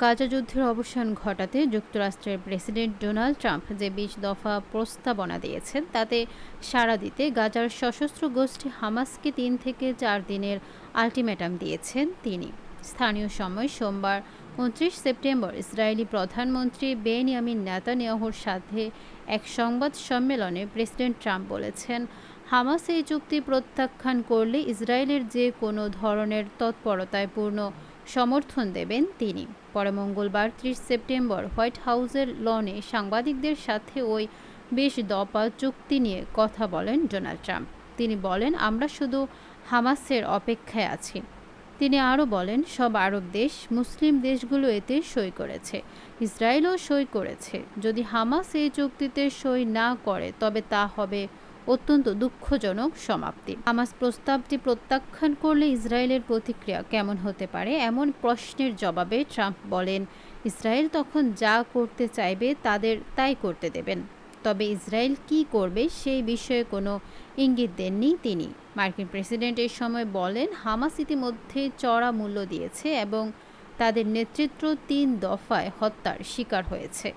গাজা যুদ্ধের অবসান ঘটাতে যুক্তরাষ্ট্রের প্রেসিডেন্ট ডোনাল্ড ট্রাম্প যে বিশ দফা প্রস্তাবনা দিয়েছেন, তাতে সাড়া দিতে গাজার সশস্ত্র গোষ্ঠী হামাসকে তিন থেকে চার দিনের আলটিমেটাম দিয়েছেন তিনি। স্থানীয় সময় সোমবার উনত্রিশ সেপ্টেম্বর ইসরায়েলি প্রধানমন্ত্রী বেনিয়ামিন নেতানিয়াহুর সাথে এক সংবাদ সম্মেলনে প্রেসিডেন্ট ট্রাম্প বলেছেন, হামাস এই চুক্তি প্রত্যাখ্যান করলে ইসরায়েলের যে কোনো ধরনের তৎপরতায় পূর্ণ সমর্থন দেবেন তিনি। পরে মঙ্গলবার ত্রিশ সেপ্টেম্বর হোয়াইট হাউসের লনে সাংবাদিকদের সাথে ওই বেশ দপা চুক্তি নিয়ে কথা বলেন ডোনাল্ড ট্রাম্প। তিনি বলেন, আমরা শুধু হামাসের অপেক্ষায় আছি। তিনি আরও বলেন, সব আরব দেশ, মুসলিম দেশগুলো এতে সই করেছে। ইসরায়েলও সই করেছে। যদি হামাস এই চুক্তিতে সই না করে, তবে তা হবে অত্যন্ত দুঃখজনক সমাপ্তি। হামাস প্রস্তাবটি প্রত্যাখ্যান করলে ইসরায়েলের প্রতিক্রিয়া কেমন হতে পারে এমন প্রশ্নের জবাবে ট্রাম্প বলেন, ইসরায়েল তখন যা করতে চাইবে তাদের তাই করতে দেবেন। তবে ইসরায়েল কি করবে সেই বিষয়ে কোনো ইঙ্গিত দেননি তিনি। মার্কিন প্রেসিডেন্ট এই সময় বলেন, হামাস ইতিমধ্যে চড়া মূল্য দিয়েছে এবং তাদের নেতৃত্ব তিন দফায় হত্যার শিকার হয়েছে।